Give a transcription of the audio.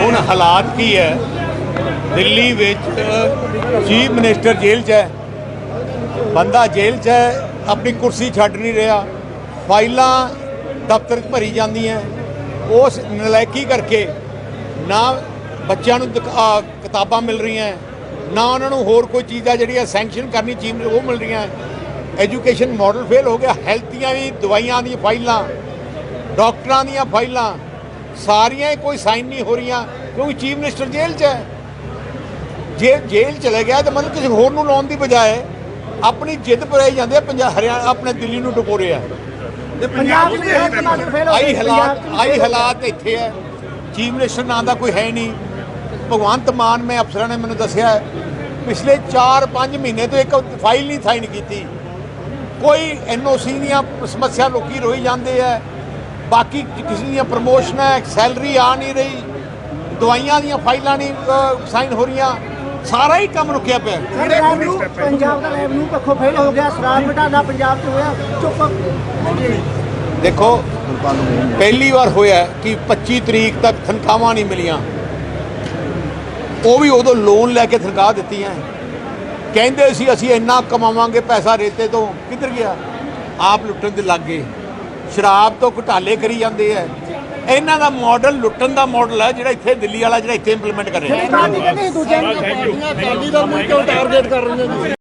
ਹੁਣ ਹਾਲਾਤ ਕੀ ਹੈ? ਦਿੱਲੀ ਵਿੱਚ ਚੀਫ ਮਿਨਿਸਟਰ ਜੇਲ੍ਹ 'ਚ ਹੈ। ਬੰਦਾ ਜੇਲ੍ਹ 'ਚ ਹੈ, ਆਪਣੀ ਕੁਰਸੀ ਛੱਡ ਨਹੀਂ ਰਿਹਾ। ਫਾਈਲਾਂ ਦਫ਼ਤਰ 'ਚ ਭਰੀ ਜਾਂਦੀਆਂ। ਉਸ ਨਲਾਇਕੀ ਕਰਕੇ ਨਾ ਬੱਚਿਆਂ ਨੂੰ ਦਿਕ- ਕਿਤਾਬਾਂ ਮਿਲ ਰਹੀਆਂ। ਨਾ ਉਹਨਾਂ ਨੂੰ ਹੋਰ ਕੋਈ ਚੀਜ਼ਾਂ ਜਿਹੜੀਆਂ ਸੈਂਕਸ਼ਨ ਕਰਨੀ, ਚੀਜ਼ ਉਹ ਮਿਲ ਰਹੀਆਂ। ਐਜੂਕੇਸ਼ਨ ਮਾਡਲ ਫੇਲ ਹੋ ਗਿਆ। ਹੈਲਥ ਦੀਆਂ ਵੀ ਦਵਾਈਆਂ ਦੀਆਂ ਫਾਈਲਾਂ ਡਾਕਟਰਾਂ ਦੀਆਂ ਫਾਈਲਾਂ ਸਾਰੀਆਂ ਹੀ ਕੋਈ ਸਾਈਨ ਨਹੀਂ ਹੋ ਰਹੀਆਂ ਕਿਉਂਕਿ ਚੀਫ ਮਿਨਿਸਟਰ ਜੇਲ੍ਹ 'ਚ ਹੈ। ਜੇ ਜੇਲ੍ਹ ਚਲੇ ਗਿਆ ਤਾਂ ਮਤਲਬ ਕਿਸੇ ਹੋਰ ਨੂੰ ਲਾਉਣ ਦੀ ਬਜਾਏ ਆਪਣੀ ਜਿੱਦ ਪਰ ਆਈ ਜਾਂਦੇ ਆ ਪੰਜਾਬ ਹਰਿਆਣਾ ਆਪਣੇ ਦਿੱਲੀ ਨੂੰ ਟਕੋਰੇ ਆ ਪੰਜਾਬ ਦੀ ਆਈ ਹਾਲਾਤ ਆਈ ਹਾਲਾਤ ਇੱਥੇ ਹੈ। ਚੀਫ ਮਿਨਿਸਟਰ ਨਾਂ ਦਾ ਕੋਈ ਹੈ ਨਹੀਂ। ਭਗਵੰਤ ਮਾਨ ਮੈਂ ਅਫਸਰਾਂ ਨੇ ਮੈਨੂੰ ਦੱਸਿਆ ਹੈ, ਪਿਛਲੇ 4-5 ਮਹੀਨੇ ਤੋਂ ਇੱਕ ਫਾਈਲ ਨਹੀਂ ਸਾਈਨ ਕੀਤੀ। ਕੋਈ ਐਨਓਸੀ ਦੀਆਂ ਸਮੱਸਿਆ ਲੋਕੀ ਰੋਈ ਜਾਂਦੇ ਆ ਬਾਕੀ ਕਿਸੇ ਦੀਆਂ ਪ੍ਰਮੋਸ਼ਨ ਹੈ ਸੈਲਰੀ ਆ ਨਹੀਂ ਰਹੀ ਦਵਾਈਆਂ ਦੀਆਂ ਫਾਈਲਾਂ ਨਹੀਂ ਸਾਈਨ ਹੋ ਰਹੀਆਂ ਸਾਰਾ ਹੀ ਕੰਮ ਰੁਕਿਆ ਪਿਆ। ਪੰਜਾਬ ਦਾ ਰੈਵਨਿਊ ਪੱਖੋਂ ਫੇਲ ਹੋ ਗਿਆ ਸ਼ਰਾਬ ਘਟਾਲਾ ਪੰਜਾਬ 'ਚ ਹੋਇਆ ਚੁੱਪ। ਦੇਖੋ ਪਹਿਲੀ ਵਾਰ ਹੋਇਆ ਕਿ 25 ਤਰੀਕ ਤੱਕ ਤਨਖਾਹਾਂ ਨਹੀਂ ਮਿਲੀਆਂ। ਉਹ ਵੀ ਉਦੋਂ ਲੋਨ ਲੈ ਕੇ ਤਨਖਾਹ ਦਿੱਤੀਆਂ। ਕਹਿੰਦੇ ਸੀ ਅਸੀਂ ਇੰਨਾ ਕਮਾਵਾਂਗੇ ਪੈਸਾ ਰੇਤੇ ਤੋਂ ਕਿੱਧਰ ਗਿਆ? ਆਪ ਲੁੱਟਣ ਦੇ ਲੱਗ ਗਏ। ਸ਼ਰਾਬ ਤੋਂ ਘੁਟਾਲੇ ਕਰੀ ਜਾਂਦੇ ਆ ਇਹਨਾਂ ਦਾ ਮਾਡਲ ਲੁੱਟਣ ਦਾ ਮਾਡਲ ਹੈ ਜਿਹੜਾ ਇੱਥੇ ਦਿੱਲੀ ਵਾਲਾ ਜਿਹੜਾ ਇੱਥੇ ਇੰਪਲੀਮੈਂਟ ਕਰ ਦੂਜੇ ਨੂੰ ਅਕਾਲੀ ਦਲ ਨੂੰ ਕਿਉਂ ਟਾਰਗੇਟ ਕਰ ਰਹੀਆਂ ਜੀ